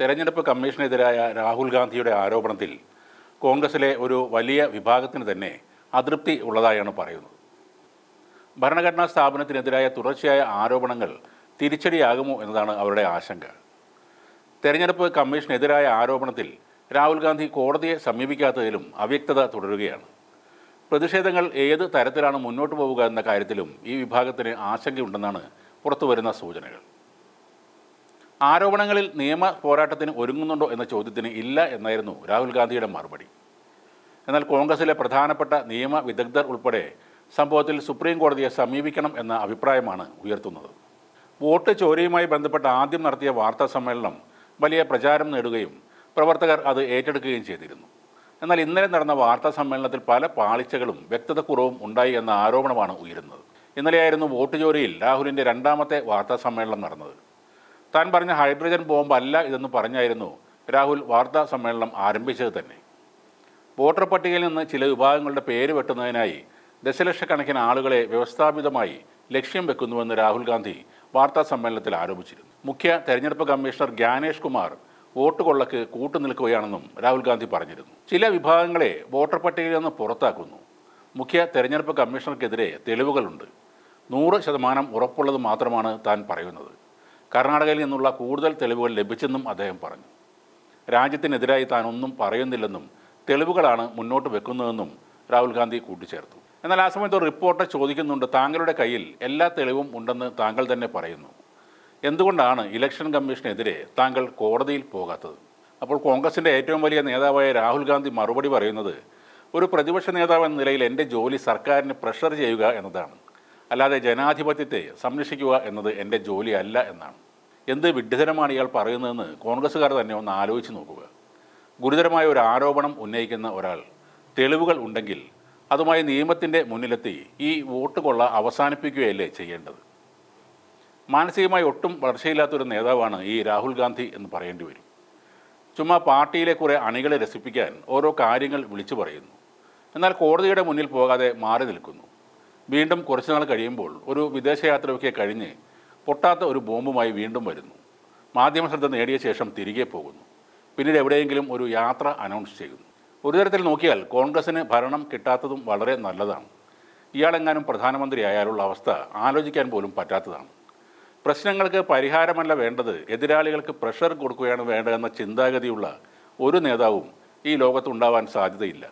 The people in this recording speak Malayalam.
തെരഞ്ഞെടുപ്പ് കമ്മീഷനെതിരായ രാഹുൽ ഗാന്ധിയുടെ ആരോപണത്തിൽ കോൺഗ്രസിലെ ഒരു വലിയ വിഭാഗത്തിന് തന്നെ അതൃപ്തി ഉള്ളതായാണ് പറയുന്നത്. ഭരണഘടനാ സ്ഥാപനത്തിനെതിരായ തുടർച്ചയായ ആരോപണങ്ങൾ തിരിച്ചടിയാകുമോ എന്നതാണ് അവരുടെ ആശങ്ക. തെരഞ്ഞെടുപ്പ് കമ്മീഷനെതിരായ ആരോപണത്തിൽ രാഹുൽ ഗാന്ധി കോടതിയെ സമീപിക്കാത്തതിലും അവ്യക്തത തുടരുകയാണ്. പ്രതിഷേധങ്ങൾ ഏത് തരത്തിലാണ് മുന്നോട്ട് പോവുക എന്ന കാര്യത്തിലും ഈ വിഭാഗത്തിന് ആശങ്കയുണ്ടെന്നാണ് പുറത്തുവരുന്ന സൂചനകൾ. ആരോപണങ്ങളിൽ നിയമ പോരാട്ടത്തിന് ഒരുങ്ങുന്നുണ്ടോ എന്ന ചോദ്യത്തിന് ഇല്ല എന്നായിരുന്നു രാഹുൽ ഗാന്ധിയുടെ മറുപടി. എന്നാൽ കോൺഗ്രസിലെ പ്രധാനപ്പെട്ട നിയമ വിദഗ്ധർ ഉൾപ്പെടെ സംഭവത്തിൽ സുപ്രീം കോടതിയെ സമീപിക്കണം എന്ന അഭിപ്രായമാണ് ഉയർത്തുന്നത്. വോട്ട് ചോരയുമായി ബന്ധപ്പെട്ട് ആദ്യം നടത്തിയ വാർത്താ സമ്മേളനം വലിയ പ്രചാരം നേടുകയും പ്രവർത്തകർ അത് ഏറ്റെടുക്കുകയും ചെയ്തിരുന്നു. എന്നാൽ ഇന്നലെ നടന്ന വാർത്താ സമ്മേളനത്തിൽ പല പാളിച്ചകളും വ്യക്തതക്കുറവും ഉണ്ടായി എന്ന ആരോപണമാണ് ഉയരുന്നത്. ഇന്നലെയായിരുന്നു വോട്ട് ചോരയിൽ രാഹുലിന്റെ രണ്ടാമത്തെ വാർത്താ സമ്മേളനം നടന്നത്. താൻ പറഞ്ഞ ഹൈഡ്രജൻ ബോംബല്ല ഇതെന്ന് പറഞ്ഞായിരുന്നു രാഹുൽ വാർത്താ സമ്മേളനം ആരംഭിച്ചത് തന്നെ. വോട്ടർ പട്ടികയിൽ നിന്ന് ചില വിഭാഗങ്ങളുടെ പേര് വെട്ടുന്നതിനായി ദശലക്ഷക്കണക്കിന് ആളുകളെ വ്യവസ്ഥാപിതമായി ലക്ഷ്യം വെക്കുന്നുവെന്ന് രാഹുൽ ഗാന്ധി വാർത്താ സമ്മേളനത്തിൽ ആരോപിച്ചിരുന്നു. മുഖ്യ തെരഞ്ഞെടുപ്പ് കമ്മീഷണർ ജ്ഞാനേഷ് കുമാർ വോട്ട് കൊള്ളക്ക് കൂട്ടുനിൽക്കുകയാണെന്നും രാഹുൽ ഗാന്ധി പറഞ്ഞിരുന്നു. ചില വിഭാഗങ്ങളെ വോട്ടർ പട്ടികയിൽ നിന്ന് പുറത്താക്കുന്നു. മുഖ്യ തെരഞ്ഞെടുപ്പ് കമ്മീഷണർക്കെതിരെ തെളിവുകളുണ്ട്. നൂറ് ശതമാനം ഉറപ്പുള്ളത് മാത്രമാണ് താൻ പറയുന്നത്. കർണാടകയിൽ നിന്നുള്ള കൂടുതൽ തെളിവുകൾ ലഭിച്ചെന്നും അദ്ദേഹം പറഞ്ഞു. രാജ്യത്തിനെതിരായി താൻ ഒന്നും പറയുന്നില്ലെന്നും തെളിവുകളാണ് മുന്നോട്ട് വെക്കുന്നതെന്നും രാഹുൽ ഗാന്ധി കൂട്ടിച്ചേർത്തു. എന്നാൽ ആ സമയത്ത് ഒരു റിപ്പോർട്ടർ ചോദിക്കുന്നുണ്ട് താങ്കളുടെ കയ്യിൽ എല്ലാ തെളിവും ഉണ്ടെന്ന് താങ്കൾ തന്നെ പറയുന്നു. എന്തുകൊണ്ടാണ് ഇലക്ഷൻ കമ്മീഷനെതിരെ താങ്കൾ കോടതിയിൽ പോകാത്തത്? അപ്പോൾ കോൺഗ്രസിന്റെ ഏറ്റവും വലിയ നേതാവായ രാഹുൽ ഗാന്ധി മറുപടി പറയുന്നത് ഒരു പ്രതിപക്ഷ നേതാവ് എന്ന നിലയിൽ എന്റെ ജോലി സർക്കാരിന് പ്രഷർ ചെയ്യുക എന്നതാണ്. അല്ലാതെ ജനാധിപത്യത്തെ സംരക്ഷിക്കുക എന്നത് എന്റെ ജോലിയല്ല എന്നാണ്. എന്ത് വിഡ്ഢിതരമാണ് ഇയാൾ പറയുന്നതെന്ന് കോൺഗ്രസ്സുകാർ തന്നെ ഒന്ന് ആലോചിച്ച് നോക്കുക. ഗുരുതരമായ ഒരു ആരോപണം ഉന്നയിക്കുന്ന ഒരാൾ തെളിവുകൾ ഉണ്ടെങ്കിൽ അതുമായി നിയമത്തിന്റെ മുന്നിലെത്തി ഈ വോട്ട് കൊള്ള അവസാനിപ്പിക്കുകയല്ലേ ചെയ്യേണ്ടത്? മാനസികമായി ഒട്ടും വളർച്ചയില്ലാത്തൊരു നേതാവാണ് ഈ രാഹുൽ ഗാന്ധി എന്ന് പറയേണ്ടി വരും. ചുമ്മാ പാർട്ടിയിലെ കുറേ അണികളെ രസിപ്പിക്കാൻ ഓരോ കാര്യങ്ങൾ വിളിച്ചു പറയുന്നു. എന്നാൽ കോടതിയുടെ മുന്നിൽ പോകാതെ മാറി നിൽക്കുന്നു. വീണ്ടും കുറച്ചുനാൾ കഴിയുമ്പോൾ ഒരു വിദേശയാത്രയൊക്കെ കഴിഞ്ഞ് പൊട്ടാത്ത ഒരു ബോംബുമായി വീണ്ടും വരുന്നു. മാധ്യമ ശ്രദ്ധ നേടിയ ശേഷം തിരികെ പോകുന്നു. പിന്നീട് എവിടെയെങ്കിലും ഒരു യാത്ര അനൗൺസ് ചെയ്യുന്നു. ഒരു തരത്തിൽ നോക്കിയാൽ കോൺഗ്രസിന് ഭരണം കിട്ടാത്തതും വളരെ നല്ലതാണ്. ഇയാളെങ്ങാനും പ്രധാനമന്ത്രിയായാലുള്ള അവസ്ഥ ആലോചിക്കാൻ പോലും പറ്റാത്തതാണ്. പ്രശ്നങ്ങൾക്ക് പരിഹാരമല്ല വേണ്ടത് എതിരാളികൾക്ക് പ്രഷർ കൊടുക്കുകയാണ് വേണ്ടതെന്ന ചിന്താഗതിയുള്ള ഒരു നേതാവും ഈ ലോകത്തുണ്ടാവാൻ സാധ്യതയില്ല.